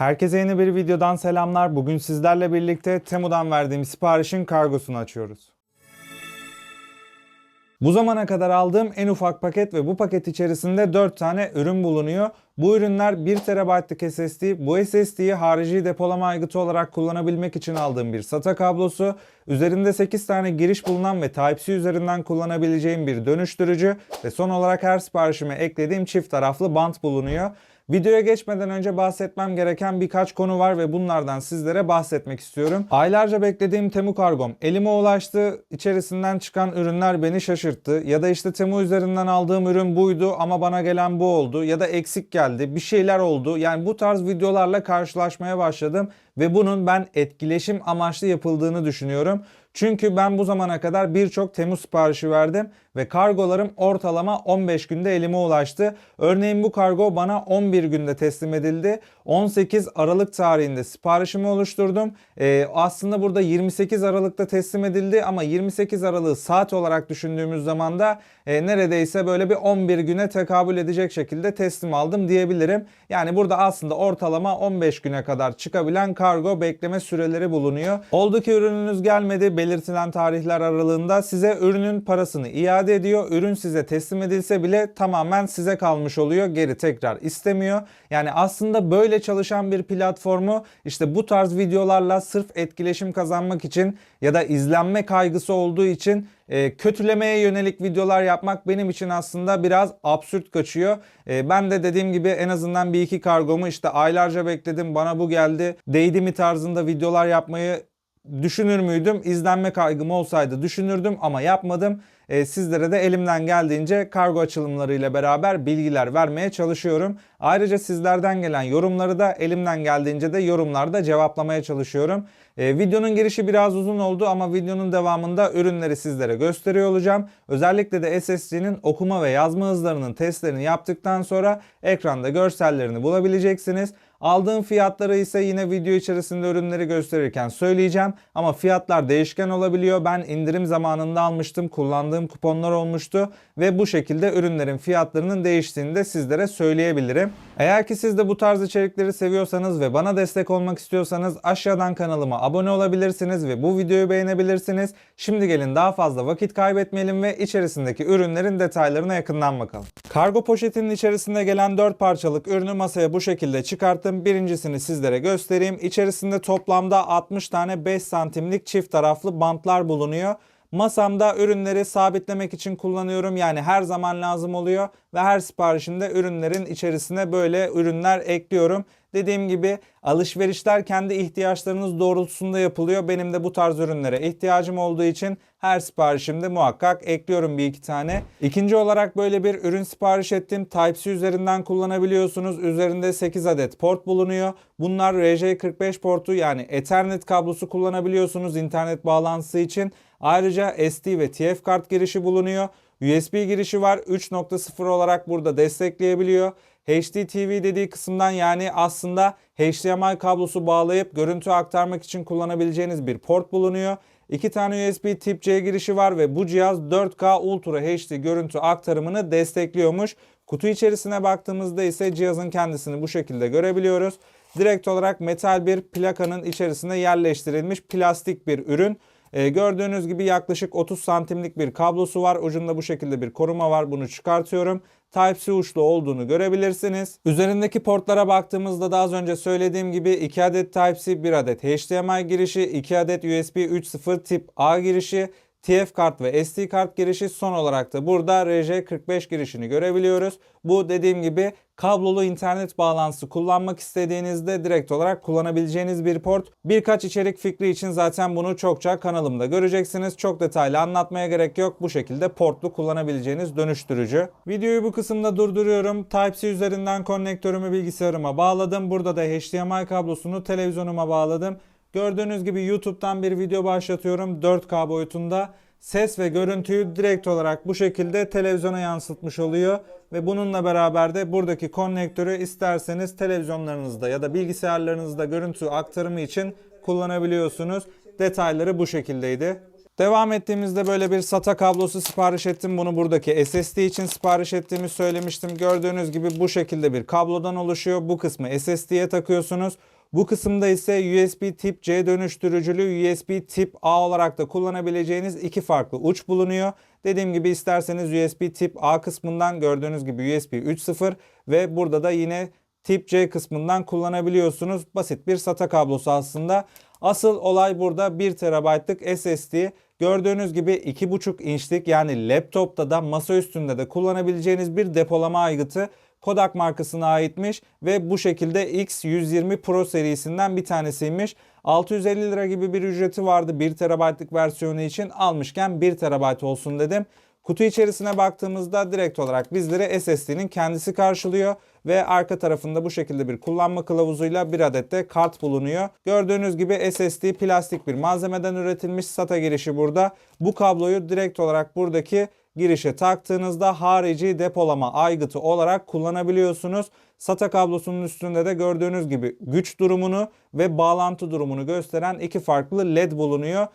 Herkese yeni bir videodan selamlar. Bugün sizlerle birlikte Temu'dan verdiğim siparişin kargosunu açıyoruz. Bu zamana kadar aldığım en ufak paket ve bu paket içerisinde 4 tane ürün bulunuyor. Bu ürünler 1 TB'lık SSD. Bu SSD'yi harici depolama aygıtı olarak kullanabilmek için aldığım bir SATA kablosu. Üzerinde 8 tane giriş bulunan ve Type-C üzerinden kullanabileceğim bir dönüştürücü ve son olarak her siparişime eklediğim çift taraflı bant bulunuyor. Videoya geçmeden önce bahsetmem gereken birkaç konu var ve bunlardan sizlere bahsetmek istiyorum. Aylarca beklediğim Temu kargom elime ulaştı. İçerisinden çıkan ürünler beni şaşırttı. Ya da işte Temu üzerinden aldığım ürün buydu ama bana gelen bu oldu. Ya da eksik geldi. Bir şeyler oldu. Yani bu tarz videolarla karşılaşmaya başladım ve bunun ben etkileşim amaçlı yapıldığını düşünüyorum. Çünkü ben bu zamana kadar birçok Temmuz siparişi verdim ve kargolarım ortalama 15 günde elime ulaştı. Örneğin bu kargo bana 11 günde teslim edildi. 18 Aralık tarihinde siparişimi oluşturdum. Ee, aslında burada 28 Aralık'ta teslim edildi ama 28 Aralık'ı saat olarak düşündüğümüz zaman da e, neredeyse böyle bir 11 güne tekabül edecek şekilde teslim aldım diyebilirim. Yani burada aslında ortalama 15 güne kadar çıkabilen kargo bekleme süreleri bulunuyor. Oldu ki ürününüz gelmedi belirtilen tarihler aralığında size ürünün parasını iade ediyor. Ürün size teslim edilse bile tamamen size kalmış oluyor. Geri tekrar istemiyor. Yani aslında böyle çalışan bir platformu işte bu tarz videolarla sırf etkileşim kazanmak için ya da izlenme kaygısı olduğu için e, kötülemeye yönelik videolar yapmak benim için aslında biraz absürt kaçıyor. E, ben de dediğim gibi en azından bir iki kargomu işte aylarca bekledim bana bu geldi. Değdi mi tarzında videolar yapmayı düşünür müydüm? İzlenme kaygım olsaydı düşünürdüm ama yapmadım. E, sizlere de elimden geldiğince kargo açılımlarıyla beraber bilgiler vermeye çalışıyorum. Ayrıca sizlerden gelen yorumları da elimden geldiğince de yorumlarda cevaplamaya çalışıyorum. E, videonun girişi biraz uzun oldu ama videonun devamında ürünleri sizlere gösteriyor olacağım. Özellikle de SSD'nin okuma ve yazma hızlarının testlerini yaptıktan sonra ekranda görsellerini bulabileceksiniz. Aldığım fiyatları ise yine video içerisinde ürünleri gösterirken söyleyeceğim. Ama fiyatlar değişken olabiliyor. Ben indirim zamanında almıştım. Kullandığım kuponlar olmuştu. Ve bu şekilde ürünlerin fiyatlarının değiştiğini de sizlere söyleyebilirim. Eğer ki siz de bu tarz içerikleri seviyorsanız ve bana destek olmak istiyorsanız aşağıdan kanalıma abone olabilirsiniz ve bu videoyu beğenebilirsiniz. Şimdi gelin daha fazla vakit kaybetmeyelim ve içerisindeki ürünlerin detaylarına yakından bakalım. Kargo poşetinin içerisinde gelen 4 parçalık ürünü masaya bu şekilde çıkarttım. Birincisini sizlere göstereyim. İçerisinde toplamda 60 tane 5 santimlik çift taraflı bantlar bulunuyor. Masamda ürünleri sabitlemek için kullanıyorum. Yani her zaman lazım oluyor ve her siparişinde ürünlerin içerisine böyle ürünler ekliyorum. Dediğim gibi alışverişler kendi ihtiyaçlarınız doğrultusunda yapılıyor. Benim de bu tarz ürünlere ihtiyacım olduğu için her siparişimde muhakkak ekliyorum bir iki tane. İkinci olarak böyle bir ürün sipariş ettim. Type-C üzerinden kullanabiliyorsunuz. Üzerinde 8 adet port bulunuyor. Bunlar RJ45 portu yani Ethernet kablosu kullanabiliyorsunuz internet bağlantısı için. Ayrıca SD ve TF kart girişi bulunuyor. USB girişi var. 3.0 olarak burada destekleyebiliyor. HDTV dediği kısımdan yani aslında HDMI kablosu bağlayıp görüntü aktarmak için kullanabileceğiniz bir port bulunuyor. İki tane USB tip C girişi var ve bu cihaz 4K Ultra HD görüntü aktarımını destekliyormuş. Kutu içerisine baktığımızda ise cihazın kendisini bu şekilde görebiliyoruz. Direkt olarak metal bir plakanın içerisine yerleştirilmiş plastik bir ürün. Ee, gördüğünüz gibi yaklaşık 30 santimlik bir kablosu var. Ucunda bu şekilde bir koruma var. Bunu çıkartıyorum. Type-C uçlu olduğunu görebilirsiniz. Üzerindeki portlara baktığımızda da az önce söylediğim gibi 2 adet Type-C, 1 adet HDMI girişi, 2 adet USB 3.0 tip A girişi, TF kart ve SD kart girişi son olarak da burada RJ45 girişini görebiliyoruz. Bu dediğim gibi kablolu internet bağlantısı kullanmak istediğinizde direkt olarak kullanabileceğiniz bir port. Birkaç içerik fikri için zaten bunu çokça kanalımda göreceksiniz. Çok detaylı anlatmaya gerek yok. Bu şekilde portlu kullanabileceğiniz dönüştürücü. Videoyu bu kısımda durduruyorum. Type-C üzerinden konnektörümü bilgisayarıma bağladım. Burada da HDMI kablosunu televizyonuma bağladım. Gördüğünüz gibi YouTube'dan bir video başlatıyorum 4K boyutunda. Ses ve görüntüyü direkt olarak bu şekilde televizyona yansıtmış oluyor. Ve bununla beraber de buradaki konnektörü isterseniz televizyonlarınızda ya da bilgisayarlarınızda görüntü aktarımı için kullanabiliyorsunuz. Detayları bu şekildeydi. Devam ettiğimizde böyle bir SATA kablosu sipariş ettim. Bunu buradaki SSD için sipariş ettiğimi söylemiştim. Gördüğünüz gibi bu şekilde bir kablodan oluşuyor. Bu kısmı SSD'ye takıyorsunuz. Bu kısımda ise USB tip C dönüştürücülü USB tip A olarak da kullanabileceğiniz iki farklı uç bulunuyor. Dediğim gibi isterseniz USB tip A kısmından gördüğünüz gibi USB 3.0 ve burada da yine tip C kısmından kullanabiliyorsunuz. Basit bir SATA kablosu aslında. Asıl olay burada 1 TB'lık SSD. Gördüğünüz gibi 2.5 inçlik yani laptopta da masa üstünde de kullanabileceğiniz bir depolama aygıtı. Kodak markasına aitmiş ve bu şekilde X120 Pro serisinden bir tanesiymiş. 650 lira gibi bir ücreti vardı 1 TB'lık versiyonu için almışken 1 TB olsun dedim. Kutu içerisine baktığımızda direkt olarak bizlere SSD'nin kendisi karşılıyor ve arka tarafında bu şekilde bir kullanma kılavuzuyla bir adet de kart bulunuyor. Gördüğünüz gibi SSD plastik bir malzemeden üretilmiş SATA girişi burada. Bu kabloyu direkt olarak buradaki girişe taktığınızda harici depolama aygıtı olarak kullanabiliyorsunuz. SATA kablosunun üstünde de gördüğünüz gibi güç durumunu ve bağlantı durumunu gösteren iki farklı led bulunuyor.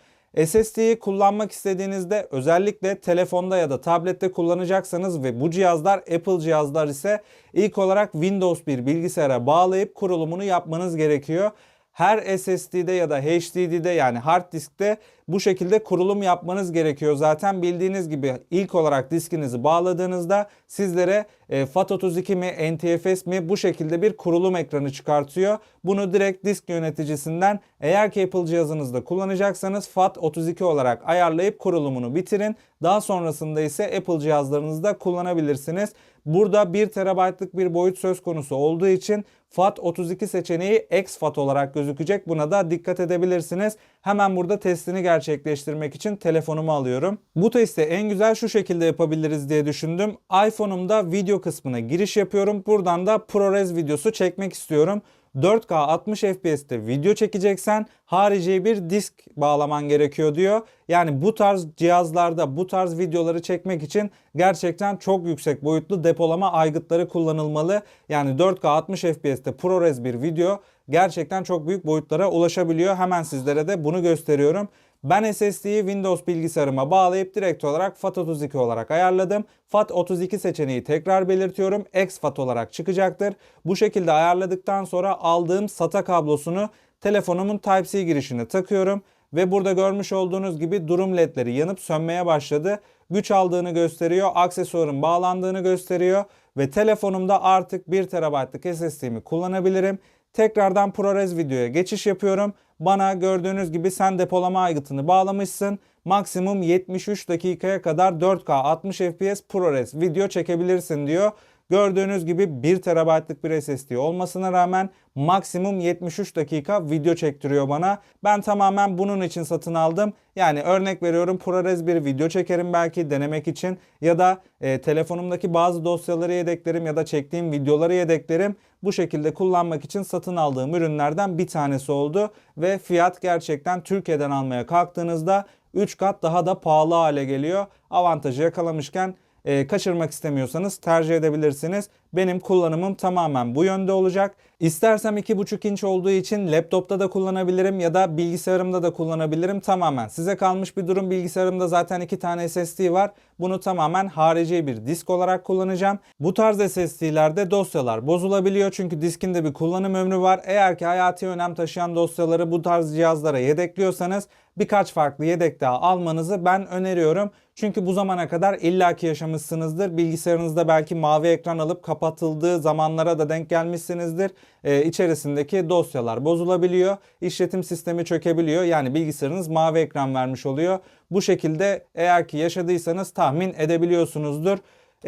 SSD'yi kullanmak istediğinizde özellikle telefonda ya da tablette kullanacaksanız ve bu cihazlar Apple cihazlar ise ilk olarak Windows bir bilgisayara bağlayıp kurulumunu yapmanız gerekiyor. Her SSD'de ya da HDD'de yani hard diskte bu şekilde kurulum yapmanız gerekiyor. Zaten bildiğiniz gibi ilk olarak diskinizi bağladığınızda sizlere e, FAT32 mi NTFS mi bu şekilde bir kurulum ekranı çıkartıyor. Bunu direkt disk yöneticisinden eğer ki Apple cihazınızda kullanacaksanız FAT32 olarak ayarlayıp kurulumunu bitirin. Daha sonrasında ise Apple cihazlarınızda kullanabilirsiniz. Burada 1 TB'lık bir boyut söz konusu olduğu için FAT32 seçeneği exFAT olarak gözükecek. Buna da dikkat edebilirsiniz. Hemen burada testini gerçekleştirmek için telefonumu alıyorum. Bu testi en güzel şu şekilde yapabiliriz diye düşündüm. iPhone'umda video kısmına giriş yapıyorum. Buradan da ProRes videosu çekmek istiyorum. 4K 60 FPS'te video çekeceksen harici bir disk bağlaman gerekiyor diyor. Yani bu tarz cihazlarda bu tarz videoları çekmek için gerçekten çok yüksek boyutlu depolama aygıtları kullanılmalı. Yani 4K 60 FPS'te ProRes bir video gerçekten çok büyük boyutlara ulaşabiliyor. Hemen sizlere de bunu gösteriyorum. Ben SSD'yi Windows bilgisayarıma bağlayıp direkt olarak FAT32 olarak ayarladım. FAT32 seçeneği tekrar belirtiyorum. exFAT olarak çıkacaktır. Bu şekilde ayarladıktan sonra aldığım SATA kablosunu telefonumun Type-C girişine takıyorum. Ve burada görmüş olduğunuz gibi durum ledleri yanıp sönmeye başladı. Güç aldığını gösteriyor, aksesuarın bağlandığını gösteriyor. Ve telefonumda artık 1 TB'lık SSD'mi kullanabilirim. Tekrardan ProRes videoya geçiş yapıyorum. Bana gördüğünüz gibi sen depolama aygıtını bağlamışsın. Maksimum 73 dakikaya kadar 4K 60 FPS ProRes video çekebilirsin diyor. Gördüğünüz gibi 1 TB'lık bir SSD olmasına rağmen maksimum 73 dakika video çektiriyor bana. Ben tamamen bunun için satın aldım. Yani örnek veriyorum ProRes bir video çekerim belki denemek için ya da e, telefonumdaki bazı dosyaları yedeklerim ya da çektiğim videoları yedeklerim. Bu şekilde kullanmak için satın aldığım ürünlerden bir tanesi oldu ve fiyat gerçekten Türkiye'den almaya kalktığınızda 3 kat daha da pahalı hale geliyor. Avantajı yakalamışken e, kaçırmak istemiyorsanız tercih edebilirsiniz. Benim kullanımım tamamen bu yönde olacak. İstersem 2.5 inç olduğu için laptopta da kullanabilirim ya da bilgisayarımda da kullanabilirim. Tamamen size kalmış bir durum. Bilgisayarımda zaten 2 tane SSD var. Bunu tamamen harici bir disk olarak kullanacağım. Bu tarz SSD'lerde dosyalar bozulabiliyor çünkü diskinde bir kullanım ömrü var. Eğer ki hayati önem taşıyan dosyaları bu tarz cihazlara yedekliyorsanız birkaç farklı yedek daha almanızı ben öneriyorum. Çünkü bu zamana kadar illaki yaşamışsınızdır. Bilgisayarınızda belki mavi ekran alıp kapatıldığı zamanlara da denk gelmişsinizdir. Ee, içerisindeki dosyalar bozulabiliyor. İşletim sistemi çökebiliyor. Yani bilgisayarınız mavi ekran vermiş oluyor. Bu şekilde eğer ki yaşadıysanız tahmin edebiliyorsunuzdur.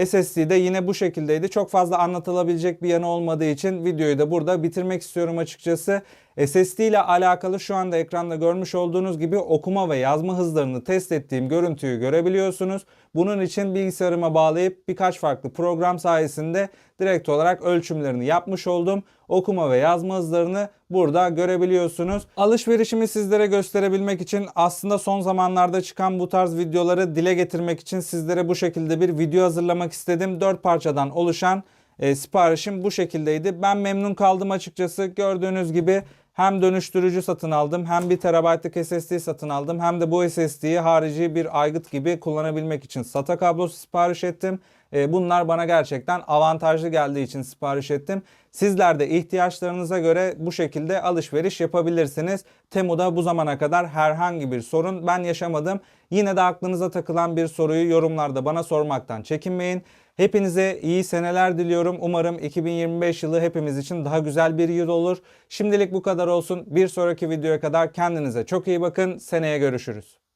SSD de yine bu şekildeydi. Çok fazla anlatılabilecek bir yanı olmadığı için videoyu da burada bitirmek istiyorum açıkçası. SSD ile alakalı şu anda ekranda görmüş olduğunuz gibi okuma ve yazma hızlarını test ettiğim görüntüyü görebiliyorsunuz. Bunun için bilgisayarıma bağlayıp birkaç farklı program sayesinde direkt olarak ölçümlerini yapmış oldum. Okuma ve yazma hızlarını burada görebiliyorsunuz. Alışverişimi sizlere gösterebilmek için aslında son zamanlarda çıkan bu tarz videoları dile getirmek için sizlere bu şekilde bir video hazırlamak istedim. 4 parçadan oluşan e, siparişim bu şekildeydi. Ben memnun kaldım açıkçası. Gördüğünüz gibi hem dönüştürücü satın aldım hem 1 TB'lık SSD satın aldım hem de bu SSD'yi harici bir aygıt gibi kullanabilmek için SATA kablosu sipariş ettim. E, Bunlar bana gerçekten avantajlı geldiği için sipariş ettim. Sizler de ihtiyaçlarınıza göre bu şekilde alışveriş yapabilirsiniz. Temu'da bu zamana kadar herhangi bir sorun ben yaşamadım. Yine de aklınıza takılan bir soruyu yorumlarda bana sormaktan çekinmeyin. Hepinize iyi seneler diliyorum. Umarım 2025 yılı hepimiz için daha güzel bir yıl olur. Şimdilik bu kadar olsun. Bir sonraki videoya kadar kendinize çok iyi bakın. Seneye görüşürüz.